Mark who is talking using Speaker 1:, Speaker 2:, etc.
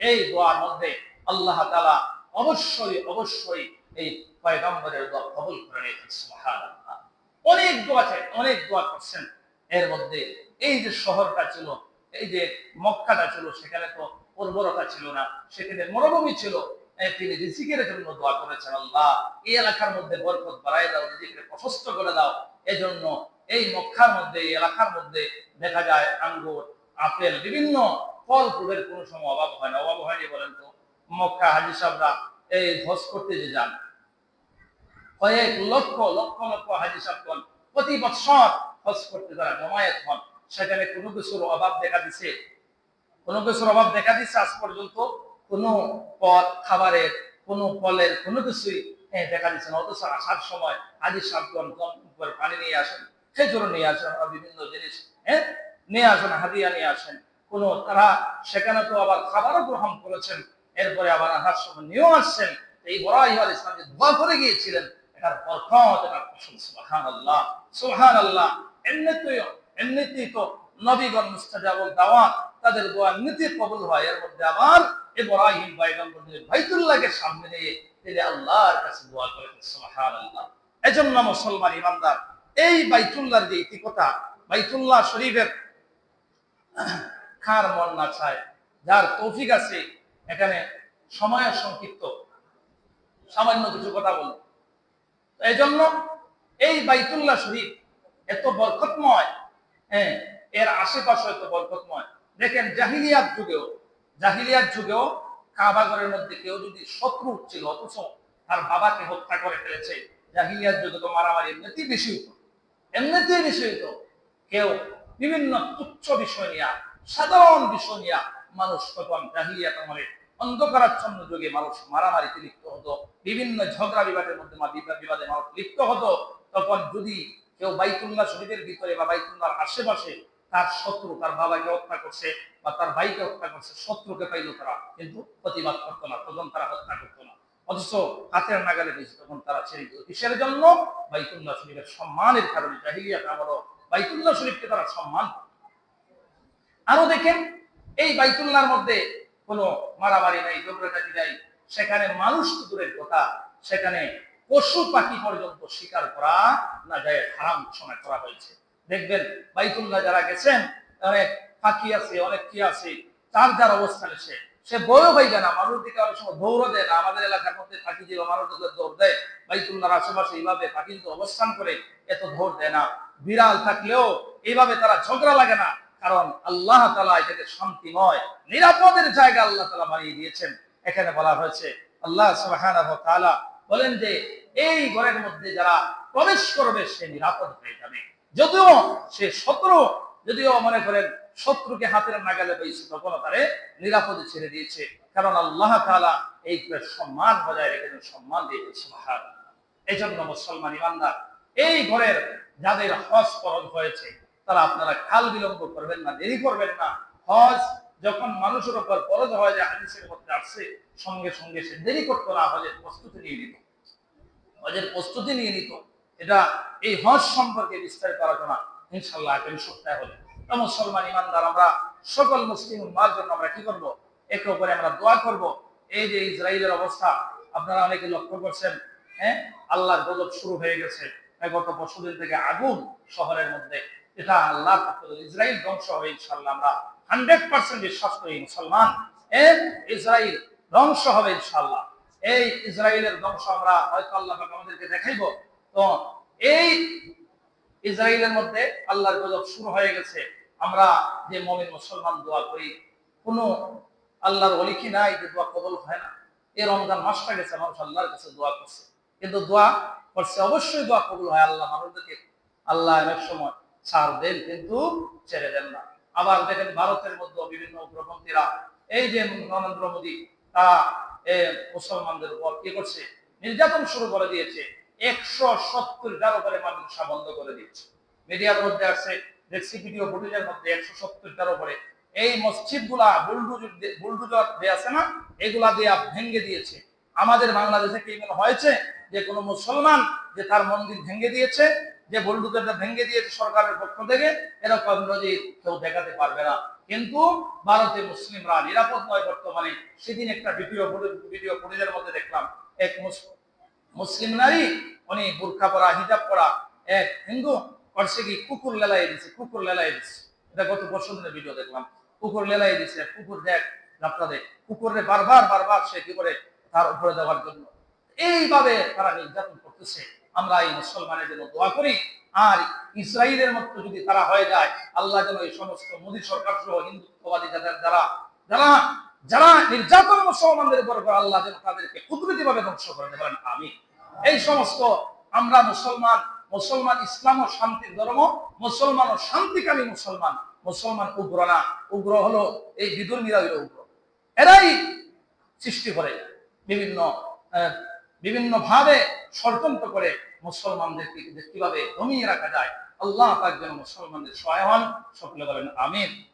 Speaker 1: এই দোয়ার মধ্যে আল্লাহ তালা অবশ্যই অবশ্যই এই পয়গম্বরের দোয়া কবুল করে নিয়েছেন অনেক দোয়া আছে অনেক দোয়া করছেন। এর মধ্যে এই যে শহরটা ছিল, এই যে মক্কাটা ছিল, সেখানে তো উর্বরতা ছিল না, সেখানে মরুভূমি ছিল তিনি রিজিকের জন্য দোয়া করেছেন, আল্লাহ, এই এলাকার মধ্যে বরকত বাড়াই দাও রিজিকের প্রশস্ত করে দাও। এজন্য এই মক্কার মধ্যে, এই এলাকার মধ্যে দেখা যায় আঙ্গুর, আপেল, বিভিন্ন ফল ফুলের কোনো সময় অভাব হয় না। অভাব হয়নি বলেন তো? মক্কা হাজি সাহেবরা এই হজ করতে যে যান। কয়েক লক্ষ লক্ষ লক্ষ হাজি সাহেবগণ প্রতি বছর হজ করতে তারা জমায়েত হন, সেখানে কোনো কিছুর অভাব দেখা দিছে? কোনো কিছুর অভাব দেখা দিচ্ছে আজ পর্যন্ত? কোনো পথ খাবারের, কোনো ফলের, কোনো কিছুই দেখা দিচ্ছে না। অথচ আসার সময় হাজি সাহেবগণ কম করে পানি নিয়ে আসেন, খেজুর নিয়ে আসেন, বিভিন্ন জিনিস হ্যাঁ? নিয়ে আসেন, হাদিয়া নিয়ে আসেন। কোনো তারা সেখানে তো আবার খাবারও গ্রহণ করেছেন। এরপরে আবার আসার সময় নিয়েও আসছেন। এই বড়াই আল ইসলাম যে করে গিয়েছিলেন, এটার বরকত আল্লাহ আল্লাহ এমনিতেই এমনিতেই তো নবীগণ দাওয়াত, তাদের দোয়া এমনিতে কবুল হয়। এর মধ্যে আবার ইব্রাহিম পয়গম্বর বাইতুল্লাহকে সামনে নিয়ে তিনি আল্লাহর কাছে দোয়া করেন সুবহান আল্লাহ এজন্য মুসলমান ইমানদার, এই বাইতুল্লাহর যে ইতিকতা বাইতুল্লাহ শরীফের খার মন না চায়। যার তৌফিক আছে, এখানে সময় সংক্ষিপ্ত। সামান্য কিছু কথা বলব এই জন্য এই বাইতুল্লাহ শরীফ এত বরকতময়। হ্যাঁ এর আশেপাশে এত বরকতময়। দেখেন, জাহিলিয়াত যুগেও জাহিলিয়াত যুগেও কাবাগরের মধ্যে কেউ যদি শত্রু ছিল অথচ তার বাবাকে হত্যা করে ফেলেছে, জাহিলিয়াত যুগে তো মারামারি এমনিতেই বেশি হতো। এমনিতেই বেশি হতো। কেউ বিভিন্ন তুচ্ছ বিষয় নিয়ে সাধারণ বিষয় নিয়ে মানুষ তখন জাহিলিয়াত আমলে অন্ধকারাচ্ছন্ন যুগে মানুষ মারামারিতে লিপ্ত হতো, বিভিন্ন ঝগড়া বিবাদের মধ্যে বিবাদে মানুষ লিপ্ত হতো। তখন যদি কেউ বাইতুল্লাহ শরীফের ভিতরে বা বাইতুল্লাহর আশেপাশে তার শত্রু, তার বাবাকে হত্যা করছে বা তার ভাইকে হত্যা করছে, শত্রুকে পাইল তারা, কিন্তু প্রতিবাদ করতো না, তখন তারা হত্যা করতো না। অথচ হাতের নাগালে দিয়েছে তখন তারা ছেড়ে দিত। কিসের জন্য? বাইতুল্লাহ শরীফের সম্মানের কারণে জাহিলিয়াত আমারও বাইতুল্লাহ শরীফকে তারা সম্মান করত। আরও দেখেন, এই বাইতুল্লাহর মধ্যে কোনো মারামারি নাই, ঝগড়াঝাটি নাই। সেখানে মানুষ দূরের কথা, সেখানে পশু পাখি পর্যন্ত শিকার করা না যায়, হারাম ঘোষণা করা হয়েছে। দেখবেন, বাইতুল্লাহ যারা গেছেন অনেক পাখি আছে, অনেক কি আছে, তার যার অবস্থানে সে সে বয়ও পাইবে না মানুষ দিকে অনেক সময় দৌড় দেয় না, আমাদের এলাকার মধ্যে পাখি যে মানুষ দৌড় দেয়, বাইতুল্লাহর আশেপাশে এইভাবে পাখি অবস্থান করে, এত দৌড় দেয় না। বিড়াল থাকলেও এইভাবে তারা ঝগড়া লাগে না। কারণ আল্লাহ তালা এটাকে শান্তিময়, নিরাপদের জায়গা আল্লাহ তালা বানিয়ে দিয়েছেন। এখানে বলা হয়েছে, আল্লাহ সুবহানাহু বলেন যে, এই ঘরের মধ্যে যারা প্রবেশ করবে, সে নিরাপদ হয়ে যাবে। যদিও সে শত্রু, যদিও মনে করেন শত্রুকে হাতের নাগালে পেয়েছে তখনও তারে নিরাপদে ছেড়ে দিয়েছে। কারণ আল্লাহ তাআলা এই সম্মান বজায় রেখেছেন সম্মান দিয়েছে এই জন্য মুসলমান ইমানদার, এই ঘরের যাদের হজ ফরজ হয়েছে তারা আপনারা কাল বিলম্ব করবেন না, দেরি করবেন না। হজ যখন মানুষের উপর ফরজ হয়ে যায় হাদিসের মধ্যে আসছে, সঙ্গে সঙ্গে সে দেরি করতো না, হজের প্রস্তুতি নিয়ে নিত। হজের প্রস্তুতি নিয়ে নিত। এটা এই হজ সম্পর্কে বিস্তারিত আলোচনা ইনশাল্লাহ আগামী সপ্তাহে হবে। মুসলমান ইমানদার, আমরা সকল মুসলিম উম্মার জন্য আমরা কি করব? একে অপরে আমরা দোয়া করব। এই যে ইসরায়েলের অবস্থা, আপনারা অনেকে লক্ষ্য করছেন হ্যাঁ? আল্লাহর গজব শুরু হয়ে গেছে। গত পরশুদিন থেকে আগুন শহরের মধ্যে এটা আল্লাহ ইসরায়েল ধ্বংস হবে ইনশাল্লাহ আমরা হান্ড্রেড পার্সেন্ট বিশ্বাস করি মুসলমান। ইসরায়েল ধ্বংস হবে ইনশাল্লাহ এই ইসরায়েলের ধ্বংস আমরা হয়তো আল্লাহ আমাদেরকে দেখাইব। তো এই ইসরায়েলের মধ্যে আল্লাহর গজব শুরু হয়ে গেছে। আমরা যে মমিন মুসলমান দোয়া করি, কোনো আল্লাহর অলিখি নাই যে দোয়া কবল হয় না? এই রমজান মাসটা গেছে, মানুষ আল্লাহর কাছে দোয়া করছে। কিন্তু দোয়া করছে, অবশ্যই দোয়া কবল হয় আল্লাহ মানুষদেরকে। আল্লাহ অনেক সময় ছাড় দেন, কিন্তু ছেড়ে দেন না। আবার দেখেন ভারতের মধ্যে বিভিন্ন উগ্রপন্থীরা এই যে নরেন্দ্র মোদী তারা মুসলমানদের উপর কি করছে? নির্যাতন শুরু করে দিয়েছে। একশো সত্তরটার উপরে মাদ্রাসা বন্ধ করে দিয়েছে মিডিয়ার মধ্যে আছে দেখছি ভিডিও ফুটেজের মধ্যে একশো সত্তরটার উপরে এই মসজিদগুলা বুলডুজার বুলডুজার যে আছে না? এগুলা দিয়ে ভেঙে দিয়েছে। আমাদের বাংলাদেশে কি হয়েছে যে কোনো মুসলমান যে তার মন্দির ভেঙে দিয়েছে যে বুলডুজারটা ভেঙে দিয়েছে সরকারের পক্ষ থেকে, এরকম নজির কেউ দেখাতে পারবে না। কিন্তু ভারতে মুসলিমরা নিরাপদ নয় বর্তমানে। সেদিন একটা ভিডিও ভিডিও ফুটেজের মধ্যে দেখলাম। এক মুসলিম নারী, উনি বুরখা পরা, হিজাব পরা, এক হিন্দু করছে কি কুকুর লেলাই দিছে, কুকুর লেলাই দিছে। এটা গত বছর দিনের ভিডিও দেখলাম। কুকুর লেলাই দিছে, কুকুর দেখ যাত্রা দেখ। কুকুরে বারবার বারবার সে কি করে তার উপরে দেওয়ার জন্য। এইভাবে তারা নির্যাতন করতেছে। আমরা এই মুসলমানের জন্য দোয়া করি। আর ইসরায়েলের মতো যদি তারা হয়ে যায়, আল্লাহ যেন এই সমস্ত মোদী সরকার সহ হিন্দুত্ববাদী যাদের যারা যারা যারা নির্যাতন মুসলমানদের উপর করে, আল্লাহ যেন তাদেরকে কুদরতি ভাবে ধ্বংস করে দেবেন আমি এই সমস্ত আমরা মুসলমান মুসলমান ইসলাম ও শান্তির ধর্ম, মুসলমান ও শান্তিকামী মুসলমান মুসলমান উগ্র না। উগ্র হলো এই বিদুর্মীরা হলো উগ্র। এরাই সৃষ্টি করে বিভিন্ন আহ, বিভিন্ন ভাবে ষড়যন্ত্র করে মুসলমানদেরকে কীভাবে দমিয়ে রাখা যায়? আল্লাহ তার যেন মুসলমানদের সহায় হন সকলে বলেন আমিন।